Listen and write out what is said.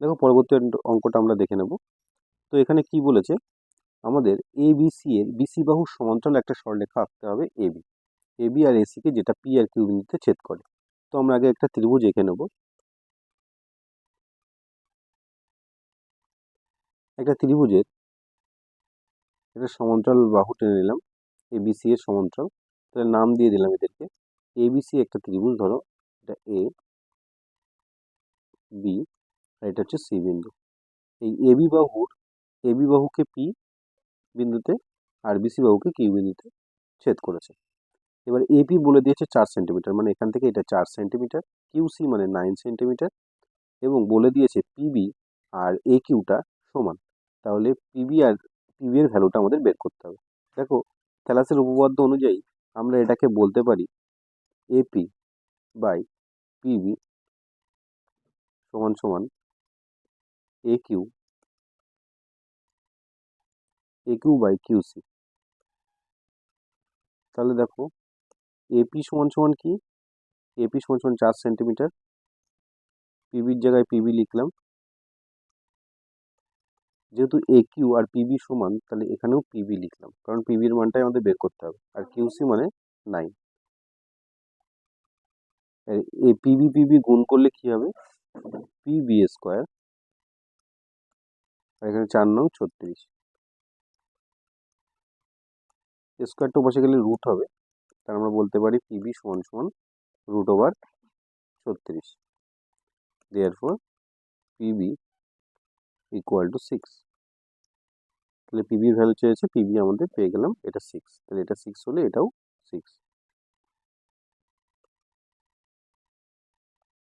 দেখো পরবর্তী অঙ্কটা আমরা দেখে নেব। তো এখানে কি বলেছে? আমাদের এ বি সি এর বিসি বাহু সমান্তরাল একটা সরলরেখা আঁকতে হবে এ বি এ বি আর এসি কে যেটা পি আর কিউ বিন্দুতে ছেদ করে। তো আমরা আগে একটা ত্রিভুজ এঁকে নেব। একটা ত্রিভুজের একটা সমান্তরাল বাহু টেনে নিলাম। এ বি সি এর সমান্তরাল। তাহলে নাম দিয়ে দিলাম এদেরকে। এ বি সি একটা ত্রিভুজ ধরো। এটা এ বি এটা হচ্ছে সি বিন্দু। এই এ বি বাহুর এ বি বাহুকে পি বিন্দুতে আর বিসি বাহুকে কিউ বিন্দুতে ছেদ করেছে। এবার এপি বলে দিয়েছে চার সেন্টিমিটার মানে এখান থেকে এটা চার সেন্টিমিটার কিউসি মানে নাইন সেন্টিমিটার এবং বলে দিয়েছে পিবি আর এ কিউটা সমান। তাহলে পিবি আর পিবি এর ভ্যালুটা আমাদের বের করতে হবে। দেখো থ্যালাসের উপপাদ্য অনুযায়ী আমরা এটাকে বলতে পারি এপি বাই পিবি সমান সমান A Q A Q by QC তাহলে দেখো এপি সমান সমান কি? এপি সমান সমান চার সেন্টিমিটার পিবির জায়গায় পিবি লিখলাম। যেহেতু এ কিউ আর পিবি সমান, তাহলে এখানেও পিবি লিখলাম। কারণ পিবির মানটাই আমাদের বের করতে হবে। আর কিউসি মানে নাইন এই পিবি পিবি গুণ করলে কি হবে? পিবি স্কোয়ার এখানে চার নং, ছত্রিশ। স্কোয়ারটা বসে গেলে রুট হবে। তার আমরা বলতে পারি পিবি সমান সমান রুট ওভার ছত্রিশ। Therefore PB equal to six তাহলে পিবির ভ্যালু চেয়েছে পিবি আমাদের পেয়ে গেলাম, এটা সিক্স তাহলে এটা সিক্স হলে এটাও সিক্স